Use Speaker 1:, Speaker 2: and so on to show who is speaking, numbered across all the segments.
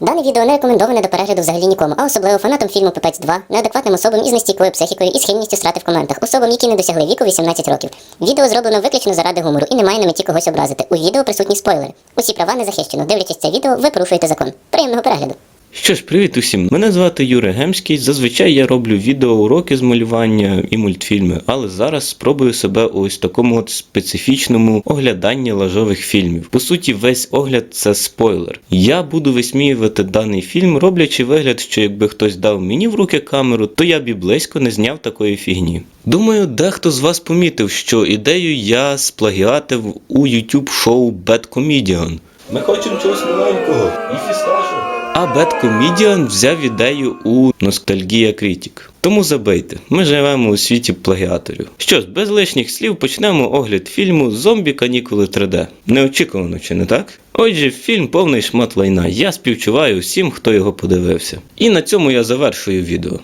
Speaker 1: Дане відео не рекомендоване до перегляду взагалі нікому, а особливо фанатам фільму Пипець 2, неадекватним особам із нестійкою психікою і схильністю срати в коментах, особам, які не досягли віку 18 років. Відео зроблено виключно заради гумору і не має на меті когось образити. У відео присутні спойлери. Усі права не захищено. Дивлячись це відео, ви порушуєте закон. Приємного перегляду.
Speaker 2: Що ж, привіт усім! Мене звати Юрій Гемський. Зазвичай я роблю відеоуроки з малювання і мультфільми, але зараз спробую себе у ось такому от специфічному огляданні лажових фільмів. По суті, весь огляд це спойлер. Я буду висміювати даний фільм, роблячи вигляд, що якби хтось дав мені в руки камеру, то я б і близько не зняв такої фігні. Думаю, дехто з вас помітив, що ідею я сплагіатив у YouTube шоу Bad Comedian. Ми хочемо чогось новенького і фісташо. А Bad Comedian взяв ідею у Ностальгія Критік. Тому забийте, ми живемо у світі плагіаторів. Що ж, без лишніх слів почнемо огляд фільму Зомбі канікули 3D. Неочікувано, чи не так? Отже, фільм повний шмат лайна. Я співчуваю всім, хто його подивився. І на цьому я завершую відео.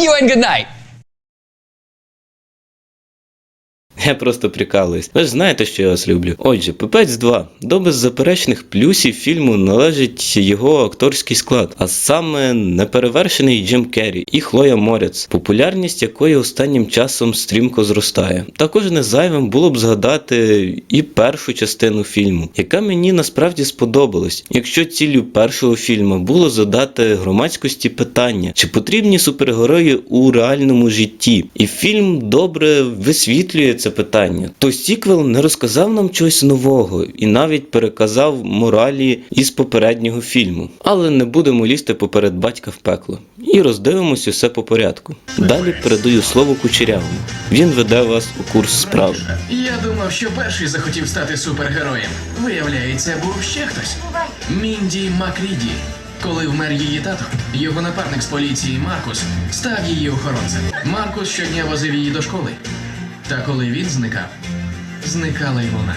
Speaker 3: you and good night.
Speaker 2: Я просто прикалуюсь. Ви ж знаєте, що я вас люблю. Отже, Пипець 2. До беззаперечних плюсів фільму належить його акторський склад, а саме неперевершений Джим Керрі і Хлоя Морец, популярність якої останнім часом стрімко зростає. Також не зайвим було б згадати і першу частину фільму, яка мені насправді сподобалась. Якщо ціллю першого фільму було задати громадськості питання, чи потрібні супергерої у реальному житті, і фільм добре висвітлює це питання, то сіквел не розказав нам чогось нового і навіть переказав моралі із попереднього фільму. Але не будемо лізти поперед батька в пекло і роздивимося все по порядку. Далі передаю слово кучерявому. Він веде вас у курс справи.
Speaker 4: Я думав, що перший захотів стати супергероєм. Виявляється, був ще хтось. Мінді Макріді. Коли вмер її тато, його напарник з поліції Маркус став її охоронцем. Маркус щодня возив її до школи. Та коли він зникав, зникала й вона.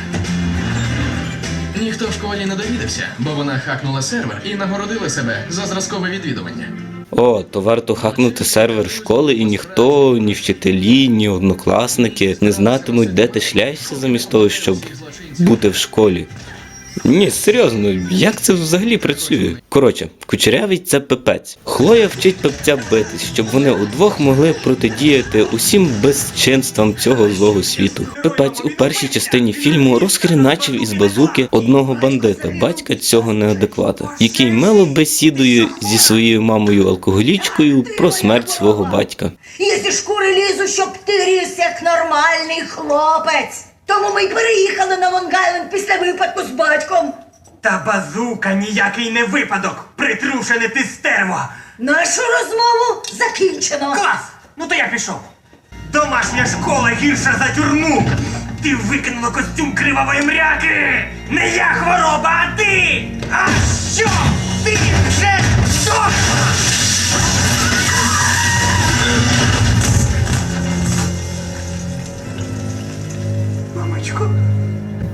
Speaker 4: Ніхто в школі не довідався, бо вона хакнула сервер і нагородила себе за зразкове відвідування.
Speaker 2: О, то варто хакнути сервер школи, і ніхто, ні вчителі, ні однокласники не знатимуть, де ти шляєшся замість того, щоб бути в школі. Ні, серйозно, як це взагалі працює? Коротше, кучерявий це пепець. Хлоя вчить пепця битись, щоб вони удвох могли протидіяти усім безчинствам цього злого світу. Пепець у першій частині фільму розхреначив із базуки одного бандита, батька цього неадеквата, який мило бесідує зі своєю мамою алкоголічкою про смерть свого батька.
Speaker 5: Я зі шкури лізу, щоб ти ріс як нормальний хлопець. Тому ми й переїхали на Лонг-Айленд після випадку з батьком.
Speaker 6: Та базука ніякий не випадок, притрушене ти стерво!
Speaker 5: Нашу розмову закінчено.
Speaker 6: Клас! Ну то я пішов. Домашня школа гірша за тюрму! Ти викинула костюм кривавої мряки! Не я хвороба, а ти! А що? Ти вже здохла!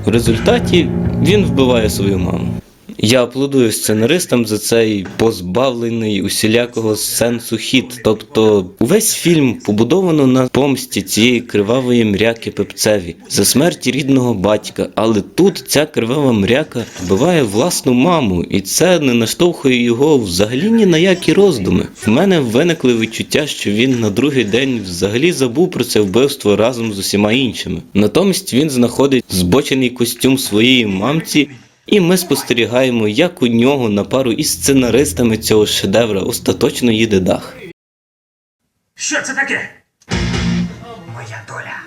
Speaker 2: В результаті він вбиває свою маму. Я аплодую сценаристам за цей позбавлений усілякого сенсу хід. Тобто увесь фільм побудовано на помсті цієї кривавої мряки пепцеві за смерті рідного батька. Але тут ця кривава мряка вбиває власну маму, і це не наштовхує його взагалі ні на які роздуми. В мене виникли відчуття, що він на другий день взагалі забув про це вбивство разом з усіма іншими. Натомість він знаходить збочений костюм своєї мамці. І ми спостерігаємо, як у нього на пару із сценаристами цього шедевра остаточно їде дах.
Speaker 6: Що це таке? Моя доля.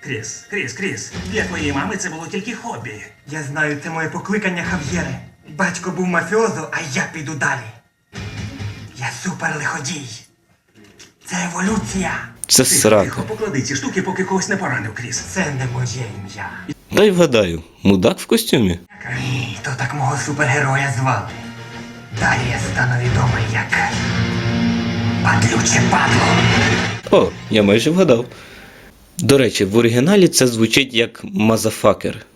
Speaker 6: Кріс, Кріс, Кріс, для твоєї мами це було тільки хобі. Я знаю, це моє покликання, Хав'єре. Батько був мафіозо, а я піду далі. Я суперлиходій. Це еволюція.
Speaker 2: Це срака.
Speaker 4: поклади ці штуки, поки когось не поранив, Кріс.
Speaker 6: Це не моє ім'я.
Speaker 2: Дай вгадаю, мудак в костюмі.
Speaker 6: Ні, то так мого супергероя звали. Далі я стану відомий як. Падлюче падло.
Speaker 2: О, я майже вгадав. До речі, в оригіналі це звучить як мазафакер.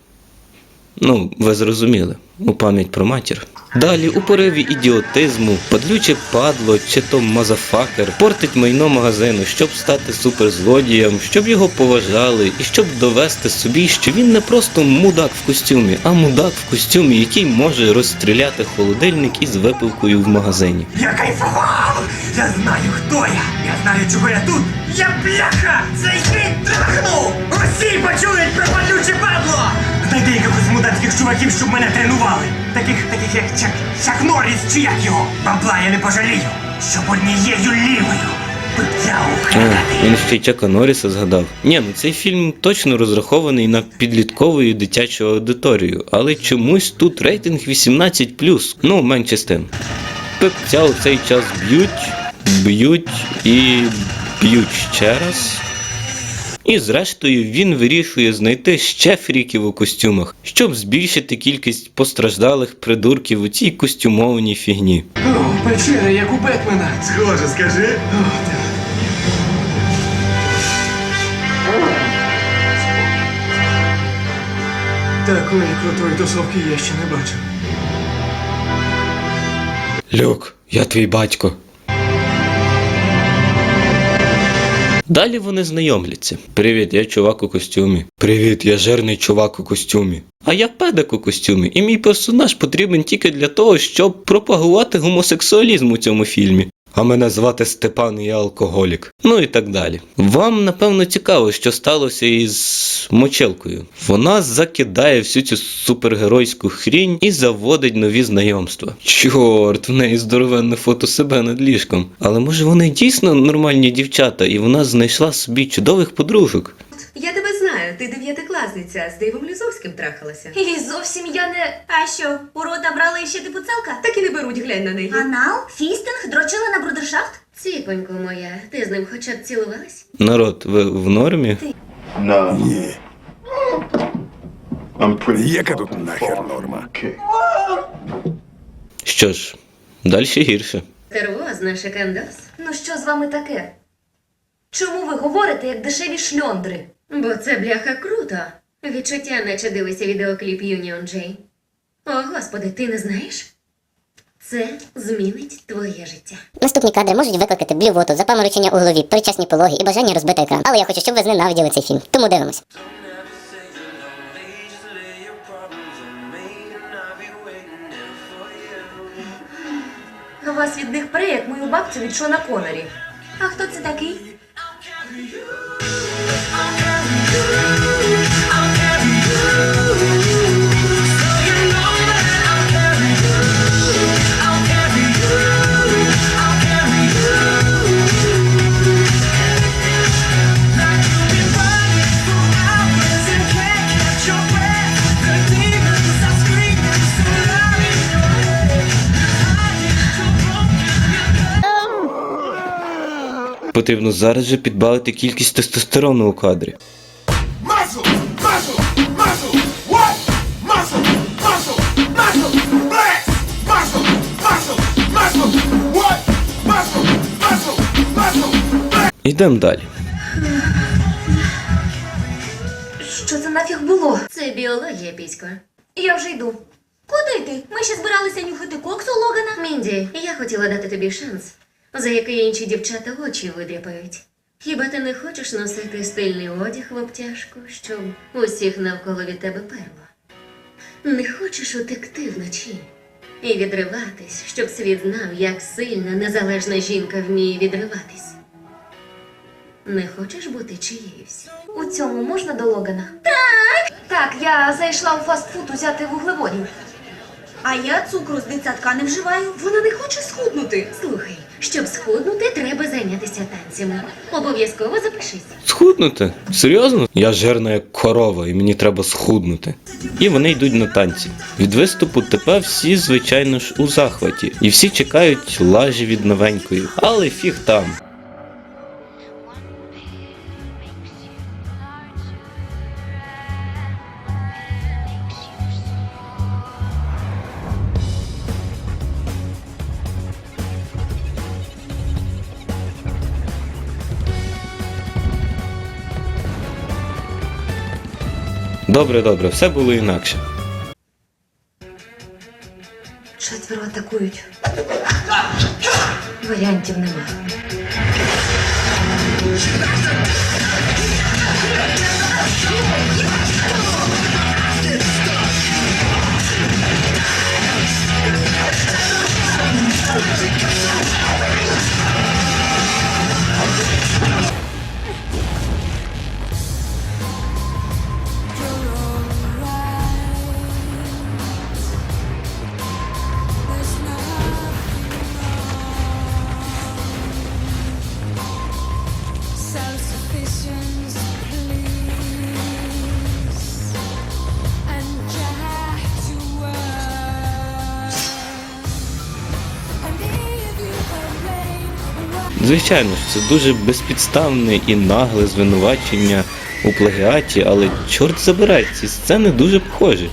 Speaker 2: Ну, ви зрозуміли, у пам'ять про матір. Далі у пориві ідіотизму, падлюче падло чи то мазафакер портить майно магазину, щоб стати суперзлодієм, щоб його поважали і щоб довести собі, що він не просто мудак в костюмі, а мудак в костюмі, який може розстріляти холодильник із випивкою в магазині.
Speaker 6: Я кайфував! Я знаю, хто я! Я знаю, чого я тут! Я бляха! Цей хід трахнув! Усі почують про палюче падло! Знайди якихось мудацьких чуваків, щоб мене тренували! Таких, таких як Чак, Чак Норріс чи як його! Бабла я не пожалію! Щоб однією лівою пиття
Speaker 2: А, він ще й Чака Норріса згадав. Ні, ну цей фільм точно розрахований на підліткову і дитячу аудиторію, але чомусь тут рейтинг 18+, ну менше з тим. Пипця у цей час б'ють, б'ють і б'ють ще раз. І зрештою він вирішує знайти ще фріків у костюмах, щоб збільшити кількість постраждалих придурків у цій костюмованій фігні.
Speaker 4: О, печера, як у Бетмена.
Speaker 6: Схоже, скажи.
Speaker 4: Такої крутої тусовки я ще не бачив.
Speaker 2: Люк, я твій батько. Далі вони знайомляться. Привіт, я чувак у костюмі. Привіт, я жирний чувак у костюмі. А я педик у костюмі, і мій персонаж потрібен тільки для того, щоб пропагувати гомосексуалізм у цьому фільмі. А мене звати Степан я алкоголік. Ну і так далі. Вам напевно цікаво, що сталося із мочелкою. Вона закидає всю цю супергеройську хрінь і заводить нові знайомства. Чорт, в неї здоровенне фото себе над ліжком. Але може вони дійсно нормальні дівчата, і вона знайшла собі чудових подружок.
Speaker 3: Я тебе знаю, ти дев'ятикласниця, з Дейвом Лізовським трахалася.
Speaker 7: І зовсім я не. А що, у рота брали ще типу целка?
Speaker 3: Так і не беруть, глянь на неї.
Speaker 7: Анал? Фістинг? Дрочила на брудершафт?
Speaker 3: Ціпонько моя, ти з ним хоча б цілувалась?
Speaker 2: Народ, ви в нормі?
Speaker 8: I'm pretty.
Speaker 9: Яка тут нахер норма?
Speaker 8: Okay.
Speaker 2: Що ж, далі гірше.
Speaker 3: Тервозна шикандос.
Speaker 7: Ну що з вами таке? Чому ви говорите як дешеві шльондри?
Speaker 3: Бо це бляха круто. Відчуття, наче дивися відеокліп Юніон Джей. О, господи, ти не знаєш? Це змінить твоє життя.
Speaker 1: Наступні кадри можуть викликати блювоту, запаморочення у голові, перечасні пологи і бажання розбити екран. Але я хочу, щоб ви зненавиділи цей фільм. Тому дивимось.
Speaker 7: Вас від них пре, як мою бабцю від Шона Конорі. А хто це такий?
Speaker 2: Потрібно зараз же підбавити кількість тестостерону у кадрі. Йдемо далі.
Speaker 7: Що це нафіг було?
Speaker 3: Це біологія, пісько.
Speaker 7: Я вже йду. Куди ти? Ми ще збиралися нюхати коксу Логана.
Speaker 3: Мінді, я хотіла дати тобі шанс, за який інші дівчата очі видряпають. Хіба ти не хочеш носити стильний одяг в обтяжку, щоб усіх навколо від тебе перло? Не хочеш утекти вночі і відриватись, щоб світ знав, як сильна незалежна жінка вміє відриватись? Не хочеш бути чиєюсь?
Speaker 7: У цьому можна до Логана? Так! Так, я зайшла у фастфуд узяти вуглеводів. А я цукру з дитсадка не вживаю.
Speaker 3: Вона не хоче схуднути. Слухай, щоб схуднути, треба зайнятися танцями. Обов'язково запишись.
Speaker 2: Схуднути? Серйозно? Я жирна як корова, і мені треба схуднути. І вони йдуть на танці. Від виступу ТП всі, звичайно ж, у захваті, і всі чекають лажі від новенької. Але фіг там. Добре, добре, все було інакше.
Speaker 7: Четверо атакують. Варіантів нема.
Speaker 2: Звичайно ж, це дуже безпідставне і нагле звинувачення у плагіаті, але чорт забирай, ці сцени дуже похожі.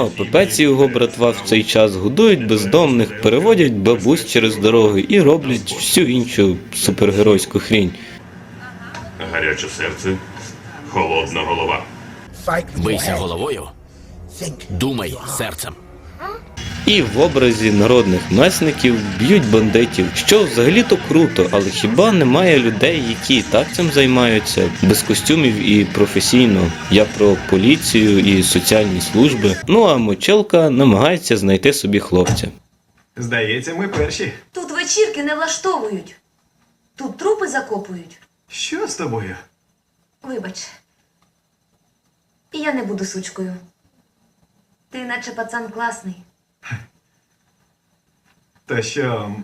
Speaker 2: А Пепець і його братва в цей час годують бездомних, переводять бабусь через дороги і роблять всю іншу супергеройську хрінь.
Speaker 10: Гаряче серце, холодна голова.
Speaker 11: Бийся головою, думай серцем.
Speaker 2: І в образі народних месників б'ють бандитів, що взагалі-то круто, але хіба немає людей, які і так цим займаються без костюмів і професійно? Я про поліцію і соціальні служби. Ну а мочелка намагається знайти собі хлопця.
Speaker 6: Здається, ми перші.
Speaker 7: Тут вечірки не влаштовують. Тут трупи закопують.
Speaker 6: Що з тобою?
Speaker 7: Вибач. Я не буду сучкою. Ти наче пацан класний.
Speaker 6: То що.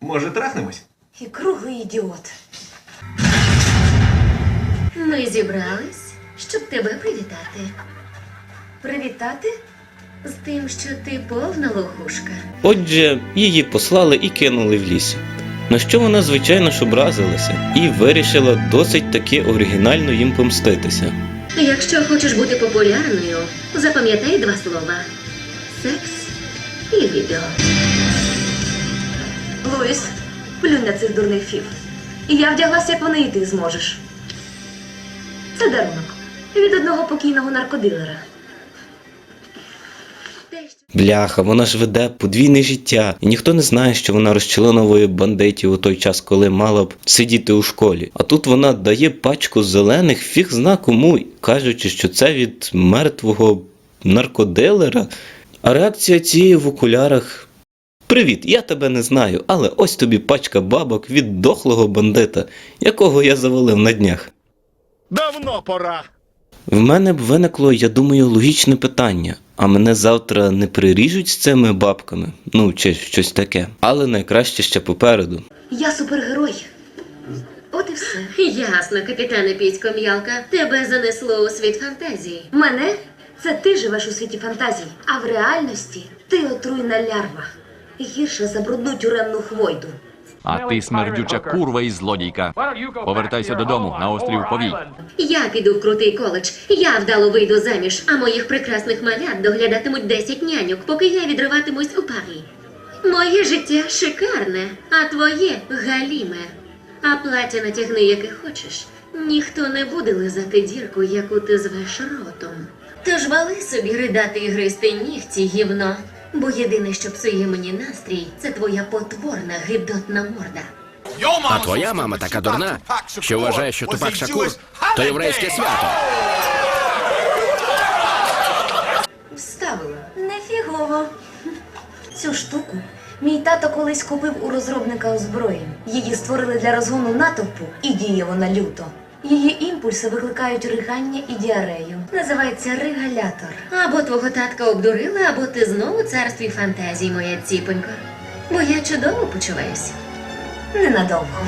Speaker 6: Може, трахнемось?
Speaker 7: І круглий ідіот.
Speaker 3: Ми зібрались, щоб тебе привітати.
Speaker 7: Привітати?
Speaker 3: З тим, що ти повна лохушка.
Speaker 2: Отже, її послали і кинули в лісі. На що вона, звичайно ж, образилася і вирішила досить таки оригінально їм помститися.
Speaker 3: Якщо хочеш бути популярною, запам'ятай два слова: секс і відео.
Speaker 7: Луїс, плюнь на цих дурних фів. Я вдяглася, як вони, і ти зможеш. Це дарунок від одного покійного наркодилера.
Speaker 2: Бляха, вона ж веде подвійне життя, і ніхто не знає, що вона розчленовує бандитів у той час, коли мала б сидіти у школі. А тут вона дає пачку зелених, фіг зна кому, кажучи, що це від мертвого наркодилера. А реакція цієї в окулярах. Привіт, я тебе не знаю, але ось тобі пачка бабок від дохлого бандита, якого я завалив на днях.
Speaker 9: Давно пора.
Speaker 2: В мене б виникло, я думаю, логічне питання. А мене завтра не приріжуть з цими бабками? Ну, чи щось таке. Але найкраще ще попереду.
Speaker 7: Я супергерой. От і все.
Speaker 3: ясно, капітане Пісько М'ялка, тебе занесло у світ фантазії.
Speaker 7: Мене це ти живеш у світі фантазій, а в реальності ти отруйна лярва. Гірше за брудну тюремну хвойду.
Speaker 11: А ти смердюча курва і злодійка. Повертайся додому на острів Повій.
Speaker 3: Я піду в крутий коледж, я вдало вийду заміж, а моїх прекрасних малят доглядатимуть 10 няньок, поки я відриватимусь у парі. Моє життя шикарне, а твоє галіме. А плаття натягни, яке хочеш. Ніхто не буде лизати дірку, яку ти звеш ротом. Тож вали собі ридати і гристи нігті, гівно. Бо єдине, що псує мені настрій, це твоя потворна гидотна морда.
Speaker 11: А твоя мама така дурна, що вважає, що Тупак Шакур то єврейське свято.
Speaker 7: Вставила. Нефігово. Цю штуку мій тато колись купив у розробника озброєнь. Її створили для розгону натовпу і діє вона люто. Її імпульси викликають ригання і діарею. Називається ригалятор.
Speaker 3: Або твого татка обдурила, або ти знову царстві фантазій, моя ціпонько. Бо я чудово почуваюся.
Speaker 7: Ненадовго.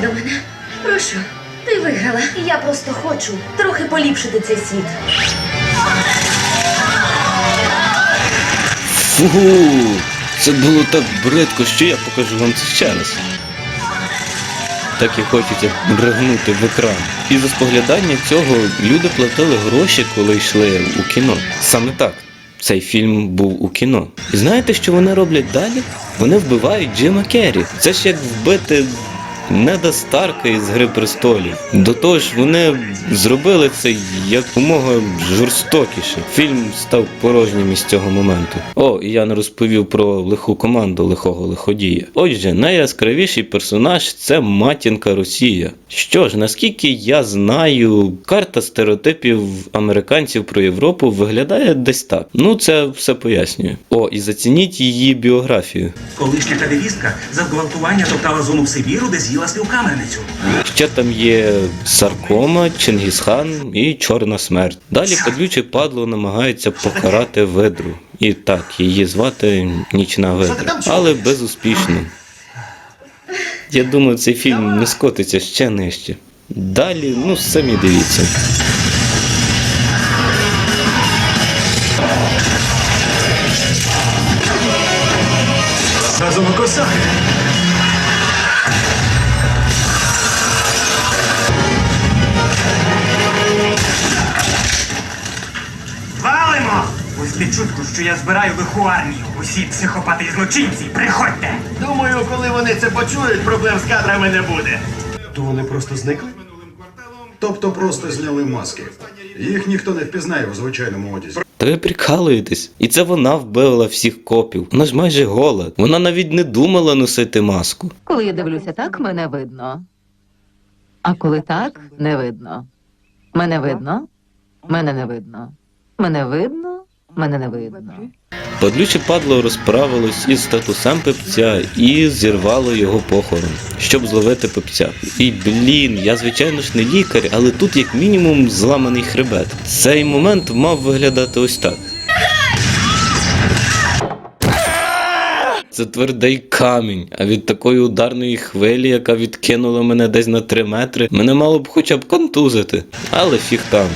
Speaker 3: До мене. Прошу, ти виграла.
Speaker 7: Я просто хочу трохи поліпшити цей світ.
Speaker 2: Фу, це було так бридко, що я покажу вам це ще раз. Так і хочеться ригнути в екран. І за споглядання цього люди платили гроші, коли йшли у кіно. Саме так. Цей фільм був у кіно. І знаєте, що вони роблять далі? Вони вбивають Джима Керрі. Це ж як вбити Неда Старка із Гри престолів. До того ж, вони зробили це якомога жорстокіше. Фільм став порожнім із цього моменту. О, і я не розповів про лиху команду лихого лиходія. Отже, найяскравіший персонаж це матінка Росія. Що ж, наскільки я знаю, карта стереотипів американців про Європу виглядає десь так. Ну, це все пояснює. О, і зацініть її біографію.
Speaker 6: Колишня кадевістка за зґвалтування топтала зону в Сибіру, де з'їла співкамерницю.
Speaker 2: Ще там є Саркома, Чингісхан і Чорна смерть. Далі падлюче падло намагається покарати ведру. І так, її звати Нічна ведра, але безуспішно. Я думаю, цей фільм не скотиться ще нижче. Далі, ну самі дивіться.
Speaker 6: Збираю лиху армію. Усі психопати і злочинці, приходьте!
Speaker 9: Думаю, коли вони це почують, проблем з кадрами не буде.
Speaker 12: То вони просто зникли? Тобто просто зняли маски. Їх ніхто не впізнає у звичайному одязі.
Speaker 2: Та ви прикалуєтесь. І це вона вбила всіх копів. Вона ж майже гола. Вона навіть не думала носити маску.
Speaker 13: Коли я дивлюся так, мене видно. А коли так, не видно. Мене видно, мене не видно. Мене видно, мене не видно.
Speaker 2: Падлюче падло розправилось із статусем пепця і зірвало його похорон, щоб зловити пепця. І блін, я звичайно ж не лікар, але тут як мінімум зламаний хребет. Цей момент мав виглядати ось так. Це твердий камінь, а від такої ударної хвилі, яка відкинула мене десь на 3 метри, мене мало б хоча б контузити. Але фіг там.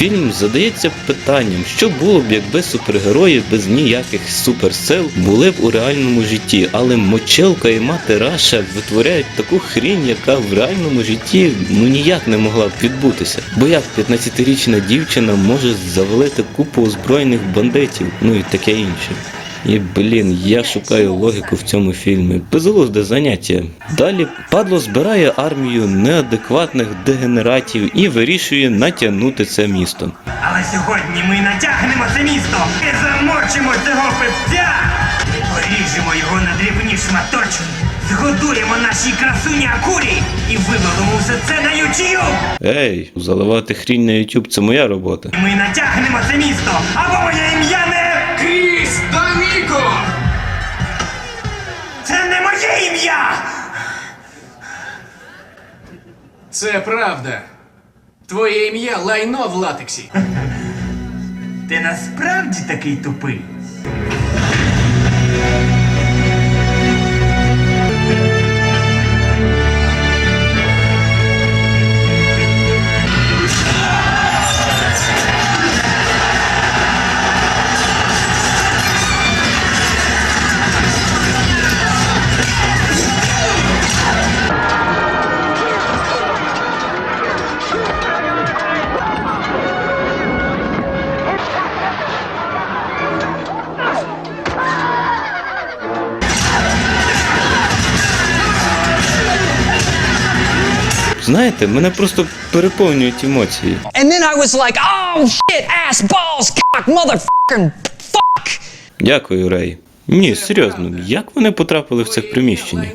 Speaker 2: Фільм задається питанням, що було б, якби супергерої без ніяких суперсил були б у реальному житті, але мочилка і мати Раша витворяють таку хрінь, яка в реальному житті ну ніяк не могла б відбутися. Бо як 15-річна дівчина може завалити купу озброєних бандитів, ну і таке інше. І блін, я шукаю логіку в цьому фільмі. Безглузде заняття. Далі падло збирає армію неадекватних дегенератів і вирішує натягнути це місто.
Speaker 6: Але сьогодні ми натягнемо це місто і замочимо цього певця! Поріжемо його на дрібні шматочки, згодуємо нашій красуні Акурі і виложимо все це на YouTube!
Speaker 2: Ей, заливати хрінь на YouTube це моя робота.
Speaker 6: Ми натягнемо це місто, або моє
Speaker 4: Це правда. Твоє ім'я лайно в латексі.
Speaker 6: Ти насправді такий тупий?
Speaker 2: Знаєте, мене просто переповнюють емоції.
Speaker 14: And then I was like, oh shit, ass, balls, cock, motherfucking fuck.
Speaker 2: Дякую, Рей. Ні, серйозно, як вони потрапили в це приміщення?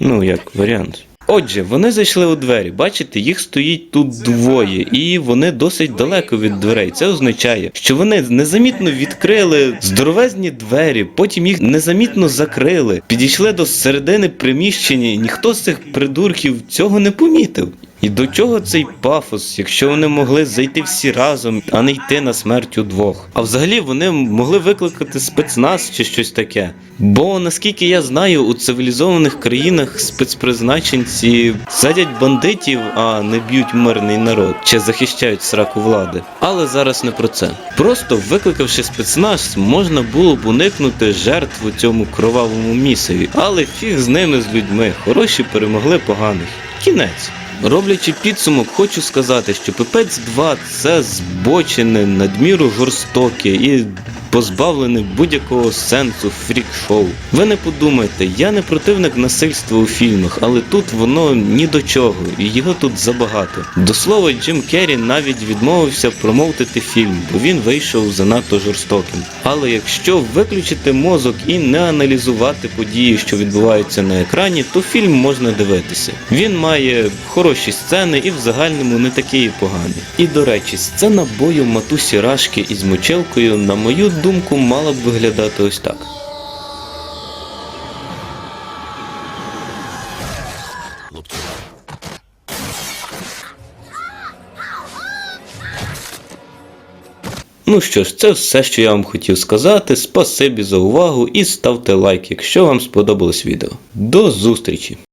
Speaker 2: Ну, як варіант. Отже, вони зайшли у двері. Бачите, їх стоїть тут двоє, і вони досить далеко від дверей. Це означає, що вони незамітно відкрили здоровезні двері, потім їх незамітно закрили, підійшли до середини приміщення, і ніхто з цих придурків цього не помітив. І до чого цей пафос, якщо вони могли зайти всі разом, а не йти на смерть удвох? А взагалі вони могли викликати спецназ чи щось таке. Бо наскільки я знаю, у цивілізованих країнах спецпризначенці садять бандитів, а не б'ють мирний народ чи захищають сраку влади. Але зараз не про це. Просто викликавши спецназ, можна було б уникнути жертв у цьому кровавому місиві. Але фіг з ними з людьми. Хороші перемогли поганих. Кінець. Роблячи підсумок, хочу сказати, що Пипець 2 це збочене, надміру жорстоке і позбавлене будь-якого сенсу фрік-шоу. Ви не подумайте, я не противник насильства у фільмах, але тут воно ні до чого, і його тут забагато. До слова, Джим Керрі навіть відмовився промовтити фільм, бо він вийшов занадто жорстоким. Але якщо виключити мозок і не аналізувати події, що відбуваються на екрані, то фільм можна дивитися. Він має хороші сцени і в загальному не такий і поганий. І до речі, сцена бою матусі Рашки із мочелкою, на мою думку, мала б виглядати ось так. Ну що ж, це все, що я вам хотів сказати. Спасибі за увагу і ставте лайк, якщо вам сподобалось відео. До зустрічі!